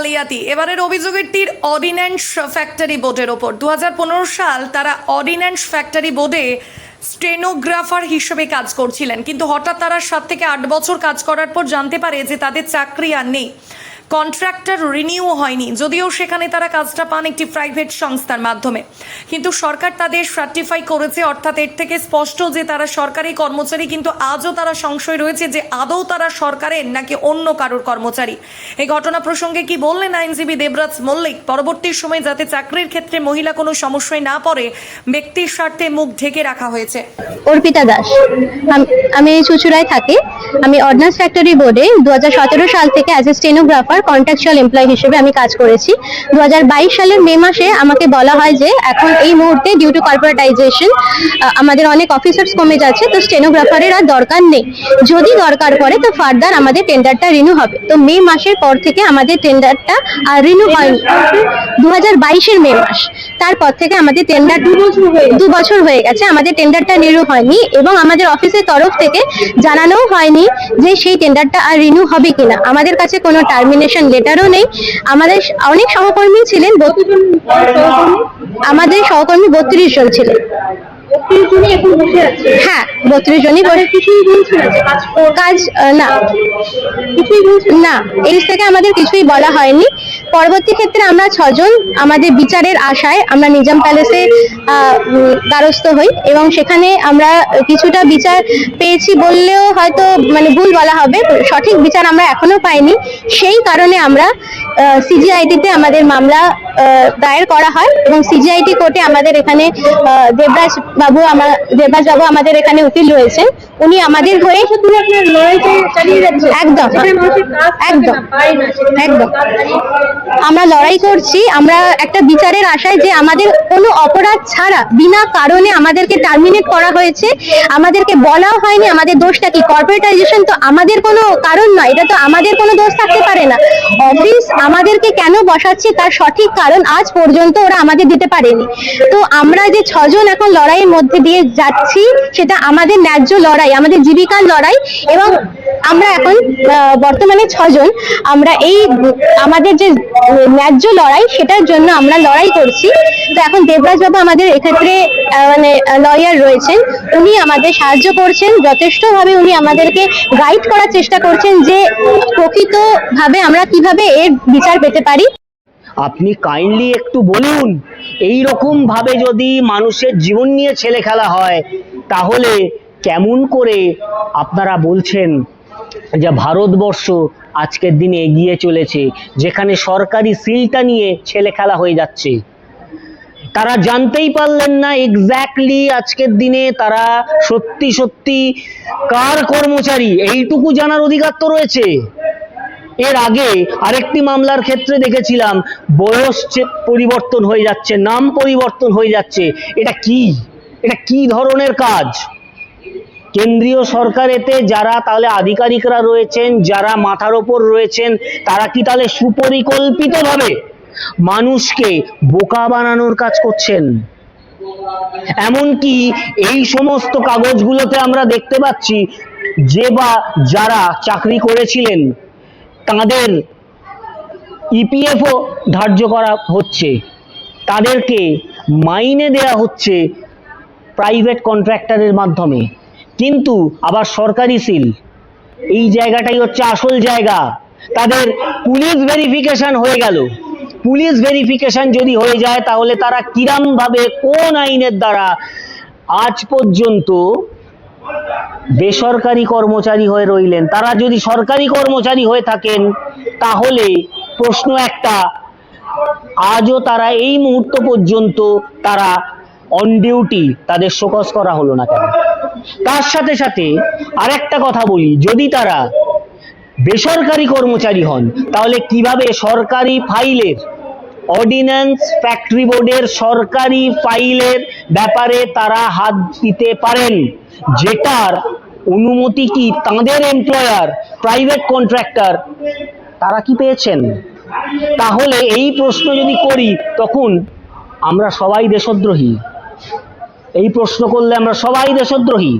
জালিয়াতি এবারের অভিযোগের তীর অর্ডিন্যান্স ফ্যাক্টরি বোর্ডের ওপর। দু হাজার পনেরো সাল তারা অর্ডিন্যান্স ফ্যাক্টরি বোর্ডে স্টেনোগ্রাফার হিসেবে কাজ করছিলেন। কিন্তু হঠাৎ তারা সাত থেকে আট বছর কাজ করার পর জানতে পারে যে তাদের চাকরি আর নেই। কন্ট্রাক্টর রিনিউ হয়নি, যদিও সেখানে তারা কাজটা পান একটি প্রাইভেট সংস্থার মাধ্যমে। কিন্তু সরকার তাদের সার্টিফাই করেছে, অর্থাৎ এর থেকে স্পষ্ট যে তারা সরকারি কর্মচারী, কিন্তু আজও তারা সংশয় রয়েছে যে আদৌ তারা সরকারের নাকি অন্য কারোর কর্মচারী। এই ঘটনা প্রসঙ্গে কি বললেন আইনজীবী দেবরাজ মল্লিক? পরবর্তী সময়ে যাতে চাকরির ক্ষেত্রে মহিলা কোনো সমস্যায় না পড়ে, ব্যক্তির স্বার্থে মুখ ঢেকে রাখা হয়েছে। অর্পিতা দাস, আম- চুচুড়ায় থাকি। আমি অর্ডিন্যান্স ফ্যাক্টরি বোর্ডে দু হাজার সতেরো সাল থেকে as a stenographer contractual employee হিসেবে আমি কাজ করেছি। দু সালের মে মাসে আমাকে বলা হয় যে, এখন এই মুহূর্তে ডিউ টু কর্পোরেটাইজেশন আমাদের অনেক অফিসার্স কমে যাচ্ছে, তো স্টেনোগ্রাফারের আর দরকার নেই। যদি দরকার পড়ে, তো ফার্দার আমাদের টেন্ডারটা রিনিউ হবে। তো মে মাসের পর থেকে আমাদের টেন্ডারটা আর রিনিউ হয়নি। দু হাজার বাইশের মে মাস। তারপর থেকে আমাদের টেন্ডার দু বছর হয়ে গেছে। আমাদের টেন্ডারটা রিনিউ হয়নি এবং আমাদের অফিসের তরফ থেকে জানানোও হয়নি যে সেই টেন্ডারটা আর রিনিউ হবে কিনা। আমাদের কাছে কোনো টার্মিনেশন লেটারও নেই। আমাদের অনেক সহকর্মী ছিলেন। আমাদের সহকর্মী বত্রিশ জন ছিলেন। হ্যাঁ বত্রিশ জনই কাজ না। না। এই থেকে আমাদের কিছুই বলা হয়নি। পরবর্তী ক্ষেত্রে আমরা ছজন আমাদের বিচারের আশায় আমরা নিজাম প্যালেসে দ্বারস্থ হই এবং সেখানে আমরা কিছুটা বিচার পেয়েছি বললেও হয়তো মানে ভুল বলা হবে। সঠিক বিচার আমরা এখনও পাইনি। সেই কারণে আমরা সিজিআইটিতে আমাদের মামলা দায়ের করা হয় এবং সিজিআইটি কোর্টে আমাদের এখানে দেবরাজ বাবু আমার দেবরাজ বাবু আমাদের এখানে উকিল রয়েছেন। উনি আমাদের হয়ে একদম। একদম। একদম। আমরা লড়াই করছি আমরা একটা বিচারের আশায় যে আমাদের কোনো অপরাধ ছাড়া বিনা কারণে আমাদেরকে টার্মিনেট করা হয়েছে। আমাদেরকে বলাও হয়নি আমাদের দোষটা কি? কর্পোরেটাইজেশন তো আমাদের কোনো কারণ নয় এটা তো আমাদের কোনো দোষ থাকতে পারে না। অফিস আমাদেরকে কেন বসাচ্ছে তার সঠিক কারণ আজ পর্যন্ত ওরা আমাদের দিতে পারেনি। তো আমরা যে ছজন এখন লড়াইয়ের মধ্যে দিয়ে যাচ্ছি, সেটা আমাদের ন্যায্য লড়াই, আমাদের জীবিকার লড়াই এবং আমরা এখন বর্তমানে ছজন আমরা এই, আমাদের যে ন্যায্য লড়াই, সেটার জন্য আমরা লড়াই করছি। তো এখন দেবরাজ বাবু আমাদের এক্ষেত্রে মানে লয়ার রয়েছেন। উনি আমাদের সাহায্য করছেন। যথেষ্টভাবে উনি আমাদেরকে গাইড করার চেষ্টা করছেন যে প্রকৃতভাবে আমরা কীভাবে এর বিচার পেতে পারি। আপনি কাইন্ডলি একটু বলুন এই রকম ভাবে যদি মানুষের জীবন নিয়ে ছেলে খেলা হয়, তাহলে কেমন করে আপনারা বলছেন? যে ভারতবর্ষ আজকের দিনে এগিয়ে চলেছে, যেখানে সরকারি সিলটা নিয়ে ছেলে খেলা হয়ে যাচ্ছে। তারা জানতেই পারলেন না এক্স্যাক্টলি আজকের দিনে তারা সত্যি সত্যি কার কর্মচারী, এইটুকু জানার অধিকার তো রয়েছে। এর আগে আরেকটি মামলার ক্ষেত্রে দেখেছিলাম, বয়স পরিবর্তন হয়ে যাচ্ছে, নাম পরিবর্তন হয়ে যাচ্ছে, এটা কি? এটা কি ধরনের কাজ? কেন্দ্রীয় সরকার এতে যারা তাহলে আধিকারিকরা রয়েছেন, যারা মাথার ওপর রয়েছেন, তারা কি তাহলে সুপরিকল্পিতভাবে মানুষকে বোকা বানানোর কাজ করছেন? এমনকি এই সমস্ত কাগজগুলোতে আমরা দেখতে পাচ্ছি যে বা যারা চাকরি করেছিলেন, তাদের ইপিএফও ধার্য করা হচ্ছে। তাদেরকে মাইনে দেয়া হচ্ছে প্রাইভেট কন্ট্রাক্টরের মাধ্যমে। কিন্তু আবার সরকারি সিল। এই জায়গাটাই হচ্ছে আসল জায়গা। তাদের পুলিশ ভেরিফিকেশন হয়ে গেল। পুলিশ ভেরিফিকেশন যদি হয়ে যায়, তাহলে তারা কিরাম ভাবে কোন আইনের দ্বারা আজ পর্যন্ত বেসরকারি কর্মচারী হয়ে রইলেন? তারা যদি সরকারি কর্মচারী হয়ে থাকেন, তাহলে প্রশ্ন একটা, আজও তারা এই মুহূর্ত পর্যন্ত তারা অন ডিউটি তাদের শোকস করা হলো না কেন? তার সাথে সাথে আরেকটা কথা বলি, যদি তারা বেসরকারি কর্মচারী হন, তাহলে কীভাবে সরকারি ফাইলের অর্ডিন্যান্স ফ্যাক্টরি বোর্ডের সরকারি ফাইলের ব্যাপারে তারা হাত দিতে পারেন? যেটার অনুমতি কি তাদের এমপ্লয়ার প্রাইভেট কন্ট্রাক্টর তারা কি পেয়েছেন? তাহলে এই প্রশ্ন যদি করি, তখন আমরা সবাই দেশদ্রোহী। এই প্রশ্ন করলে আমরা সবাই দেশদ্রোহী।